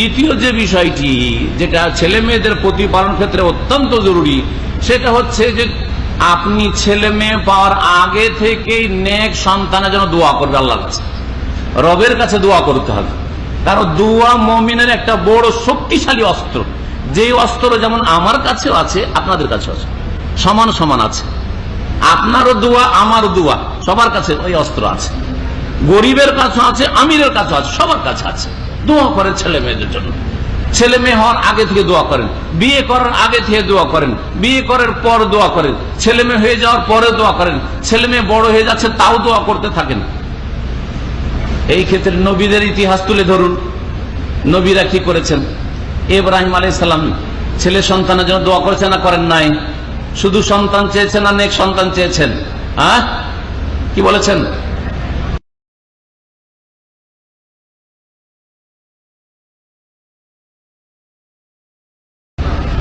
দ্বিতীয় যে বিষয়টি, যেটা ছেলে মেয়েদের প্রতিপালন ক্ষেত্রে অত্যন্ত জরুরি, সেটা হচ্ছে যে আপনি ছেলে মেয়ে পাওয়ার আগে থেকেই নেক সন্তানের জন্য দোয়া করবে আল্লাহর কাছে। রবের কাছে দোয়া করতে হবে। কারণ দোয়া মমিনের একটা বড় শক্তিশালী অস্ত্র। যে অস্ত্র যেমন আমার কাছেও আছে, আপনাদের কাছেও আছে। সমান সমান আছে। আপনারও দোয়া আমার দোয়া, সবার কাছে ওই অস্ত্র আছে। গরিবের কাছে আছে, আমিরের কাছে আছে, সবার কাছে আছে। দোয়া করেন ছেলে মেয়েদের জন্য। ছেলে মেয়ে হওয়ার আগে থেকে দোয়া করেন। বিয়ে করার আগে থেকে দোয়া করেন। বিয়ে করার পর দোয়া করেন। ছেলে মেয়ে হয়ে যাওয়ার পরে দোয়া করেন। ছেলে মেয়ে বড় হয়ে যাচ্ছে তাও দোয়া করতে থাকেন। এই ক্ষেত্রে নবীদের ইতিহাস তুলে ধরুন। নবীরা কি করেছেন? ইব্রাহিম আলাই সালাম ছেলে সন্তানের জন্য দোয়া করেছেন না করেন নাই? শুধু সন্তান চেয়েছেন না নেক সন্তান চেয়েছেন? হ্যাঁ কি বলেছেন?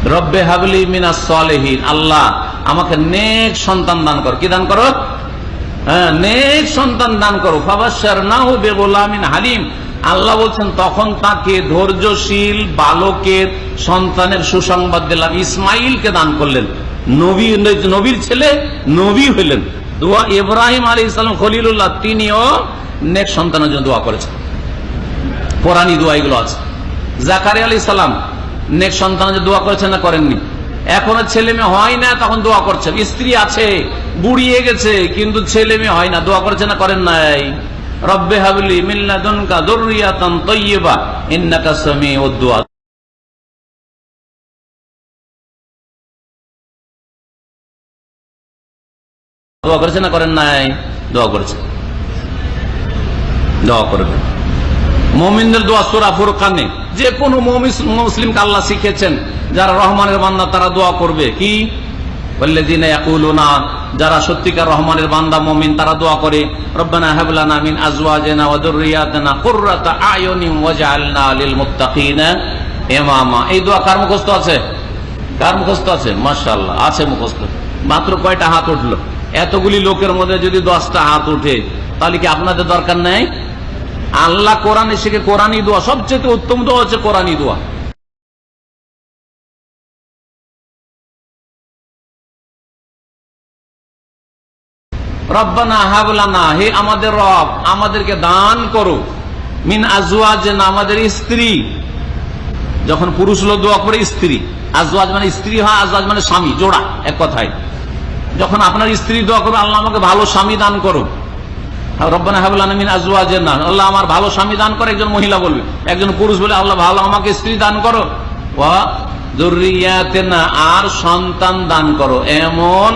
রব্বে হাবলি মিনা সালেহীন, আল্লাহ আমাকে নেক সন্তান দান কর। কি দান করো? হ্যাঁ নেক সন্তান দান করো। ফাবাসার না হবে গোলামিন হালিম। আল্লাহ বলছেন, তখন তাকে ধৈর্যশীল বালকের সন্তানের সুসংবাদ দিলাম। ইসমাইলকে দান করলেন। নবী, নবীর ছেলে নবী হইলেন। দোয়া ইব্রাহিম আলী ইসলাম খলিলুল্লাহ, তিনিও নেক সন্তানের জন্য দোয়া করেছেন। কোরআনী দোয়া এগুলো আছে। জাকারি আলী সালাম নেক সন্তানের জন্য দোয়া করেছেন না করেননি। এখনও ছেলে মেয়ে হয় না, তখন দোয়া করছেন। স্ত্রী আছে বুড়িয়ে গেছে কিন্তু ছেলে মেয়ে হয় না, দোয়া করেছে না করেন নাই। রব্বে হাবলি মিল্লাদুনকা দুররিয়াতান তাইয়্যিবা ইন্নাকা সামিউদ দুআ দোয়া করেছে না করেন নাই? দোয়া করেছে দোয়া করবেন। মমিনদের দোয়া সুরা ফুরকানে। যে কোনো মুসলিমকে আল্লাহ শিখেছেন, যারা রহমানের বান্দা, তারা দোয়া করবে। কি? যারা সত্যিকার রহমানের বান্দা, মমিন, তারা দোয়া করে। কার মুখস্থ আছে? কার মুখস্থ আছে? আছে মাত্র কয়টা হাত উঠল? এতগুলি লোকের মধ্যে যদি দশটা হাত উঠে, তাহলে কি আপনাদের দরকার নেই? আল্লাহ কোরআন শিখে কোরআনই দোয়া। সবচেয়ে উত্তম দোয়া হচ্ছে কোরআনই দোয়া। রব্বানা হাবলানা হে আমাদের রব, আমাদেরকে দান করো। মিন আজওয়াজ আমাদের স্ত্রী। যখন পুরুষ লোক দোয়া করে স্ত্রী। আজওয়াজ মানে স্ত্রী হয়, আজওয়াজ মানে স্বামী, জোড়া, এক কথায়। যখন আপনার স্ত্রী দোয়া করবে, আল্লাহ আমাকে ভালো স্বামী দান করো না আমার ভালো স্বামী দান করে, একজন মহিলা বলবে। একজন পুরুষ বলে ভালো আমাকে স্ত্রী দান করো। না আর সন্তান দান করো। এমন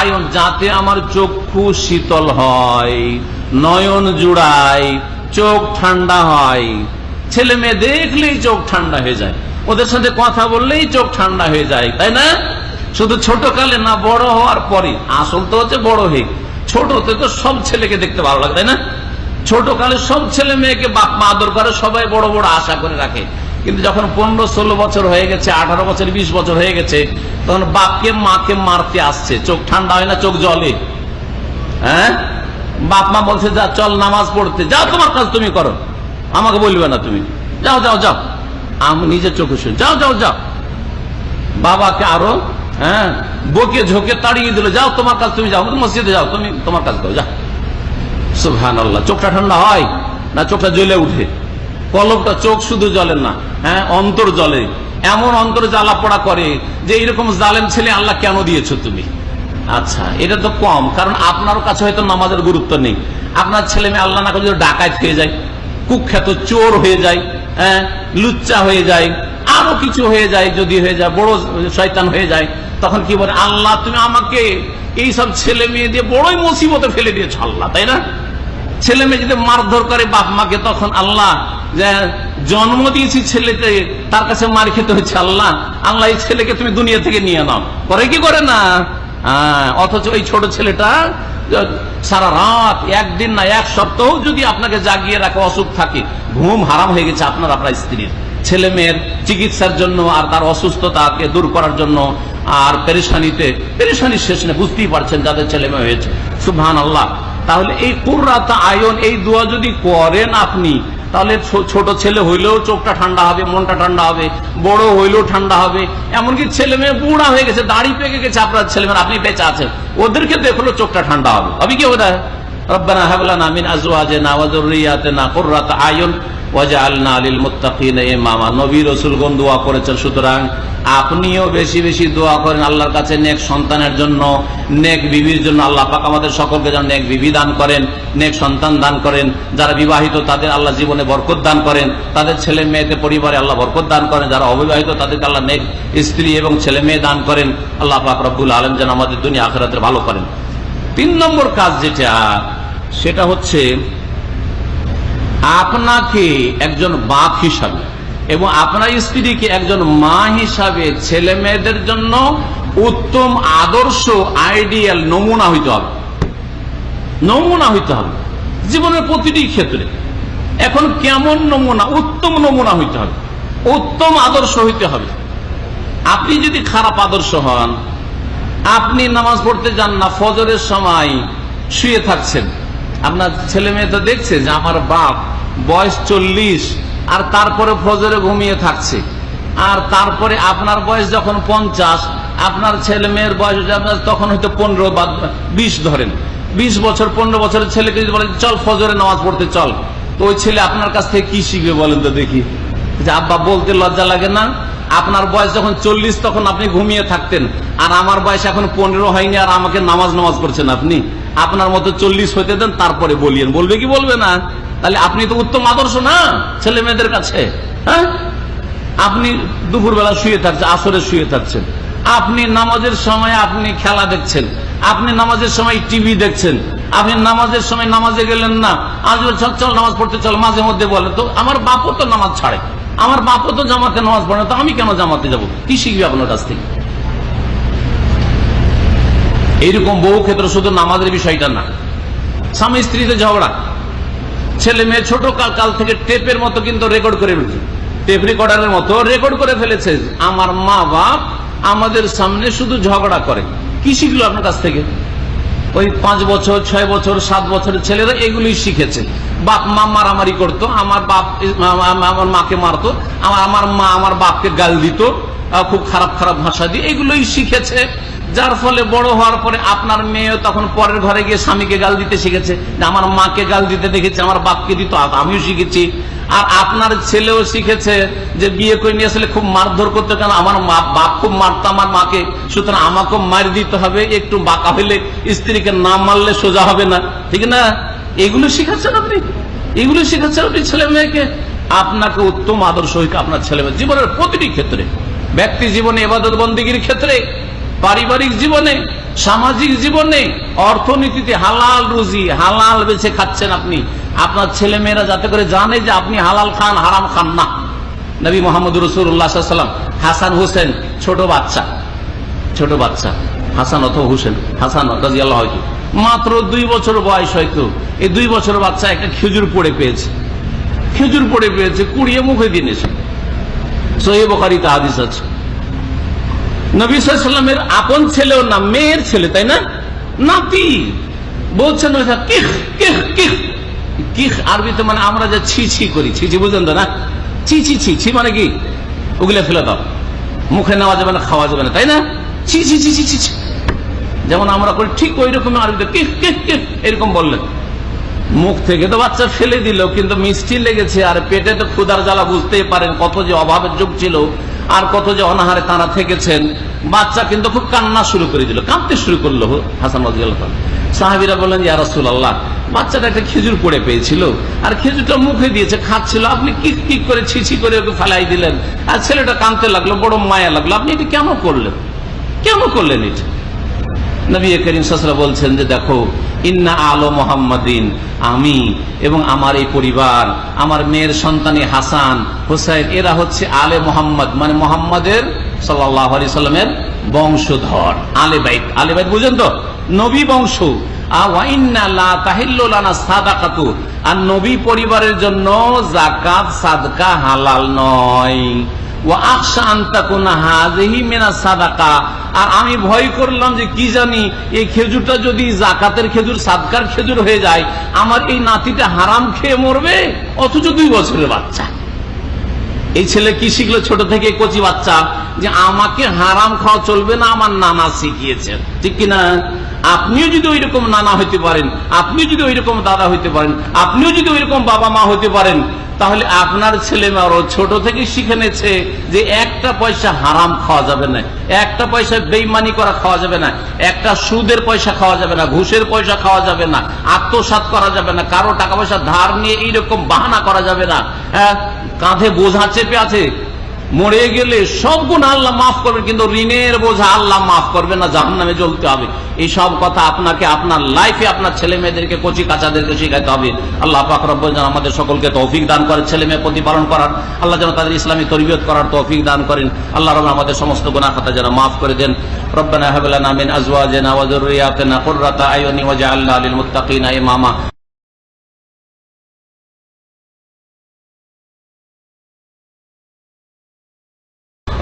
আয়ন যাতে আমার চক্ষু শীতল হয়, নয়ন জুড়ায়, চোখ ঠান্ডা হয়। ছেলে মেয়ে দেখলেই চোখ ঠান্ডা হয়ে যায়। ওদের সাথে কথা বললেই চোখ ঠান্ডা হয়ে যায়, তাই না? শুধু ছোট কালে না, বড় হওয়ার পরে আসল তো হচ্ছে বড় হয়ে। ছোটতে তো সব ছেলেকে দেখতে ভালো লাগে, তাই না? ছোট কালে সব ছেলে মেয়েকে বাপ মা আদর করে, সবাই বড় বড় আশা করে রাখে। কিন্তু যখন পনেরো, ষোলো বছর হয়ে গেছে, আঠারো বছর, বিশ বছর হয়ে গেছে, তখন বাপকে, মাকে মারতে আসছে। চোখ ঠান্ডা হয় না, চোখ জলে? হ্যাঁ? বাপ মা বলছে, যা, চল নামাজ পড়তে। যাও তোমার কাজ তুমি করো। আমাকে বলবে না তুমি। যাও যাও যাও। আমি নিজের চোখে শুনে। যাও যাও যাও। বাবাকে আরও হ্যাঁ? বকে ঝোঁকে তাড়িয়ে দিল, যাও তোমার কাজ, তুমি যাও মসজিদে যাও, তুমি তোমার কাজ করো যাও সুহান আল্লাহ চোখটা ঠান্ডা হয় না চোখটা জ্বলে উঠে? কলমটা চোখ শুধু জ্বলে না হ্যাঁ অন্তর জ্বলে। এমন অন্তর জ্বালা পড়া করে যে এইরকম জালেম ছেলে আল্লাহ কেন দিয়েছ তুমি? আচ্ছা এটা তো কম, কারণ আপনার কাছে হয়তো নামাজের গুরুত্ব নেই। আপনার ছেলে মেয়ে আল্লাহ না করে ডাকাত হয়ে যায়, কুখ্যাত চোর হয়ে যায়। লুচ্চা হয়ে যায়, আরও কিছু হয়ে যায়, যদি হয়ে যায়, বড় শয়তান হয়ে যায়, তখন কি বলে, আল্লাহ, তুমি আমাকে এই সব ছেলে মেয়ে দিয়ে বড়ই মুসিবতে ফেলে দিয়েছ, আল্লাহ, তাই না? ছেলে মেয়ে যদি মারধর করে বাপ মাকে, তখন আল্লাহ জন্ম দিয়েছি ছেলেকে তার কাছে মার খেতে হচ্ছে আল্লাহ আল্লাহ, এই ছেলেকে তুমি দুনিয়া থেকে নিয়ে নাও। করে কি করে না? হ্যাঁ অথচ ওই ছোট ছেলেটা সারা রাত, একদিন না এক সপ্তাহ যদি আপনাকে জাগিয়ে রাখে, অসুখ থাকে, ঘুম হারাম হয়ে গেছে, আপনার আপনার স্ত্রীর। ছেলে মেয়ের চিকিৎসার জন্য আর তার অসুস্থতাকে দূর করার জন্য আর পেরেশানিতে, পেরেশানির শেষ নেই, বুঝতেই পারছেন যাদের ছেলে মেয়ে হয়েছে। সুবহান আল্লাহ তাহলে এই কুর্রাতা আয়ন, এই দোয়া যদি করেন আপনি তাহলে ছোট ছেলে হইলেও চোখটা ঠান্ডা হবে, মনটা ঠান্ডা হবে, বড় হইলেও ঠান্ডা হবে। এমনকি ছেলে মেয়ে বুড়া হয়ে গেছে, দাড়ি পেকে গেছে, আপনার ছেলে মেয়ে, আপনি বেঁচে আছেন। ওদেরকে দেখল চোখটা ঠান্ডা হবে। আমি কি ওটা রব্বানা হাবলানা মিন আজওয়াজিনা না যুররিয়াতিনা কুররাতা আয়ুন ওয়াজআলনা লিল মুত্তাকিনা ইমামা। নবী রাসূলগণ দোয়া করেছেন, সুতরাং আপনিও বেশি বেশি দোয়া করেন আল্লাহর কাছে নেক সন্তানের জন্য, নেক বিবির জন্য। আল্লাহ পাক আমাদের সকলকে যেন নেক বিবি দান করেন, নেক সন্তান দান করেন। যারা বিবাহিত, তাদের আল্লাহ জীবনে বরকত দান করেন। তাদের ছেলে মেয়েদের পরিবারে আল্লাহ বরকত দান করেন। যারা অবিবাহিত, তাদেরকে আল্লাহ নেক স্ত্রী এবং ছেলে মেয়ে দান করেন। আল্লাহ পাক রব্বুল আলম যেন আমাদের দুনিয়া আখেরাতের ভালো করেন। তিন নম্বর কাজ যেটা, সেটা হচ্ছে আপনাকে একজন বাপ হিসাবে এবং আপনার স্ত্রীকে একজন মা হিসাবে ছেলে মেয়েদের জন্য উত্তম আদর্শ আইডিয়াল নমুনা হইতে হবে। নমুনা হইতে হবে। জীবনের প্রতিটি ক্ষেত্রে। এখন কেমন নমুনা, উত্তম নমুনা হইতে হবে। উত্তম আদর্শ হইতে হবে। আপনি যদি খারাপ আদর্শ হন, আপনি নামাজ পড়তে যান না, ফজরের সময় শুয়ে থাকছেন। আপনার ছেলে মেয়ে তো দেখছে যে আমার বাপ বয়স চল্লিশ, আর তারপরে ফজরে ঘুমিয়ে থাকছে। আর তারপরে আপনার বয়স যখন পঞ্চাশ, আপনার ছেলে মেয়ের বয়স তখন হয়তো পনেরো বা বিশ ধরেন। বিশ বছর, পনেরো বছরের ছেলেকে যদি বলেন, চল ফজরে নামাজ পড়তে, চল। তো ওই ছেলে আপনার কাছ থেকে কি শিখবে বলেন তো দেখি। যে আব্বা, বলতে লজ্জা লাগে না। আপনার বয়স যখন চল্লিশ, তখন আপনি ঘুমিয়ে থাকতেন। আর আমার বয়স এখন পনেরো হয়নি, আর আমাকে নামাজ নামাজ করছেন আপনি। আপনার মতো চল্লিশ হইতে দেন, তারপরে বলিয়েন। বলবে কি বলবে না? তাহলে আপনি তো উত্তম আদর্শ না, ছেলে মেয়েদের কাছে হ্যাঁ? আপনি দুপুরবেলা শুয়ে থাকছেন, আসরে শুয়ে থাকছেন। আপনি নামাজের সময় আপনি খেলা দেখছেন, আপনি নামাজের সময় টিভি দেখছেন, আপনি নামাজের সময় নামাজে গেলেন না, আজ চল চল নামাজ পড়তে চল, মাঝে মধ্যে বলে, তো আমার বাপও তো নামাজ ছাড়ে, আমার বাপও তো জামাতে নামাজ পড়ে তো আমি কেন জামাতে যাব? কি শিখবি আপনার কাছ থেকে? এইরকম বহু ক্ষেত্রে শুধু নামাজের বিষয়টা না স্বামী স্ত্রীতে ঝগড়া ছেলে মেয়ে ছোট কাল কাল থেকে টেপের মতো কিন্তু রেকর্ড করে ফেলছে। টেপ রেকর্ডারের মতো রেকর্ড করে ফেলেছে। আমার মা বাপ আমাদের সামনে শুধু ঝগড়া করে। কি শিখলো আপনার কাছ থেকে? ওই পাঁচ বছর, ছয় বছর, সাত বছরের ছেলেরা এগুলি শিখেছে। বাপ, মা মারামারি করতো, আমার বাপ আমার মাকে মারতো, আমার আমার মা আমার বাপকে গাল দিত খুব খারাপ খারাপ ভাষা দিয়ে এগুলোই শিখেছে। যার ফলে বড় হওয়ার পরে আপনার মেয়ে তখন পরের ঘরে গিয়ে স্বামীকে গাল দিতে শিখেছে আমার মাকে গাল দিতে দেখেছে, আমার বাপকে দিত আমিও শিখেছি। আর আপনার ছেলেও শিখেছে যে বিয়ে করে নিয়ে আসলে খুব মারধর করতে কেন আমার বাপ খুব মারতো আমার মাকে। সুতরাং আমাকেও মার দিতে হবে, একটু বাঁকা হইলে স্ত্রীকে না মারলে সোজা হবে না। ঠিক না? এগুলো শিখাচ্ছেন আপনি? এগুলো শিখাচ্ছেন আপনি ছেলে মেয়েকে? আপনাকে উত্তম আদর্শ হইতে আপনার ছেলে মেয়ে জীবনের প্রতিটি ক্ষেত্রে, ব্যক্তি জীবনে এবাদত বন্দীগীর ক্ষেত্রে পারিবারিক জীবনে, সামাজিক জীবনে, অর্থনীতিতে হালাল রুজি, হালাল বেছে খাচ্ছেন আপনি। আপনার ছেলে মেয়েরা যাতে করে জানে যে আপনি হালাল খান, হারাম খান না। নবী মোহাম্মদ রসুল্লাহাম হাসান হোসেন, ছোট বাচ্চা। ছোট বাচ্চা, হাসান অথবা হুসেন, হাসান হয়তো মাত্র দুই বছর বয়স হয়তো এই দুই বছর বাচ্চা একটা খেজুর পড়ে পেয়েছে। খেজুর পড়ে পেয়েছে, কুড়িয়ে মুখে দিনেছে সহি বখারিতে হাদিস আছে। নবী সাল্লামের আপন ছেলেও না, মেয়ের ছেলে, তাই না? নাতি। বলছেন আরবিতে মানে আমরা যা ছি ছি করি, ছি বুঝলেন তো না? ছি ছি মানে কি? ওগুলো ফেলে দাও। মুখে নেওয়া যাবে না, খাওয়া যাবে না, তাই না? ছি ছি ছি। যেমন আমরা করি, ঠিক ওই রকম আরবিতে কিখ কিখ কিখ এরকম বললেন। মুখ থেকে তো বাচ্চা ফেলে দিল, কিন্তু মিষ্টি লেগেছে, আর পেটে তো ক্ষুদার জ্বালা, বুঝতেই পারেন কত যে অভাবের যুগ ছিল। আর কত যে অনাহারে তারা থেকেছেন, বাচ্চা কিন্তু খুব কান্না শুরু করে দিল, কাঁদতে শুরু করল হাসান। সাহাবীরা বললেন, ইয়া রাসূলুল্লাহ, বাচ্চাটা একটা খেজুর পড়ে পেয়েছিল আর খেজুরটা মুখে দিয়েছে, খাচ্ছিল, আপনি কি কি করে ছিছি করে ওকে ফেলাই দিলেন? আর ছেলেটা কাঁদতে লাগল, বড় মায়া লাগল, আপনি এটা কেন করলেন? কেন করলেন এটা? নবী করিম সাসরা বলছেন যে, দেখো ইন্না আলো মোহাম্মদিন, আমি এবং আমার এই পরিবার, আমার মেয়ের সন্তানী হাসান, হুসাইন, এরা হচ্ছে আলে মোহাম্মদ মানে মোহাম্মদের সাল্লাহ আলি সাল্লামের বংশধর, আলে বাইত। আলে বাইত বুঝেন তো? নবী বংশ। আর নবী পরিবারের জন্য জাকাত সাদকা, হালাল নয়। আর আমি ভয় করলাম যে কি জানি এই খেজুরটা যদি জাকাতের খেজুর, সাদকার খেজুর হয়ে যায়, আমার এই নাতিটা হারাম খেয়ে মরবে? অথচ দুই বছরের বাচ্চা। এই ছেলে কি শিখলো ছোট থেকে কচি বাচ্চা? যে আমাকে হারাম খাওয়া চলবে না, আমার নানা শিখিয়েছেন ঠিক কিনা? আপনিও যদি ওই রকম নানা হইতে পারেন, আপনিও যদি ওই রকম দাদা হইতে পারেন, আপনিও যদি ওই রকম বাবা মা হইতে পারেন, তাহলে আপনার ছেলে মেয়েরও ছোট থেকে শিখে নেছে যে একটা পয়সা হারাম খাওয়া যাবে না, একটা পয়সা বেইমানি করা খাওয়া যাবে না, একটা সুদের পয়সা খাওয়া যাবে না, ঘুষের পয়সা খাওয়া যাবে না আত্মসাত করা যাবে না, কারও টাকা পয়সা ধার নিয়ে এইরকম বাহানা করা যাবে না হ্যাঁ? কাঁধে বোঝা চেপে আছে মরে গেলে সব গুণ আল্লাহ মাফ করবে কিন্তু ঋণের বোঝা আল্লাহ মাফ করবে না জাহান নামে জ্বলতে হবে। এই সব কথা আপনাকে, আপনার লাইফে আপনার ছেলে মেয়েদেরকে কচি কাচাদেরকে শিখাইতে হবে। আল্লাহ পাক রব্বুল যেন আমাদের সকলকে তৌফিক দান করে, ছেলে মেয়ে প্রতিপালন করার। আল্লাহ যেন তাদের ইসলামী তরবিয়ত করার তৌফিক দান করেন। আল্লাহ রব আমাদের সমস্ত গুনাহ খাতা যেন মাফ করে দেন। রব্বানা হাব লানা মিন আজওয়াজিনা ওয়া যুররিয়াতিনা কুররাতা আয়ুনি ওয়াজআলনা লিল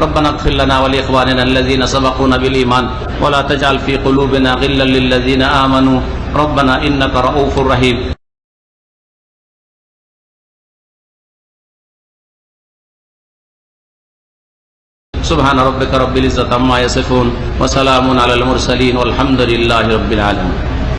ربنا اغفر لنا ولإخواننا الذين سبقونا بالإيمان ولا تجعل في قلوبنا غلا للذين آمنوا ربنا إنك رؤوف رحيم سبحان ربك رب العزة عما يصفون وسلام على المرسلين والحمد لله رب العالمين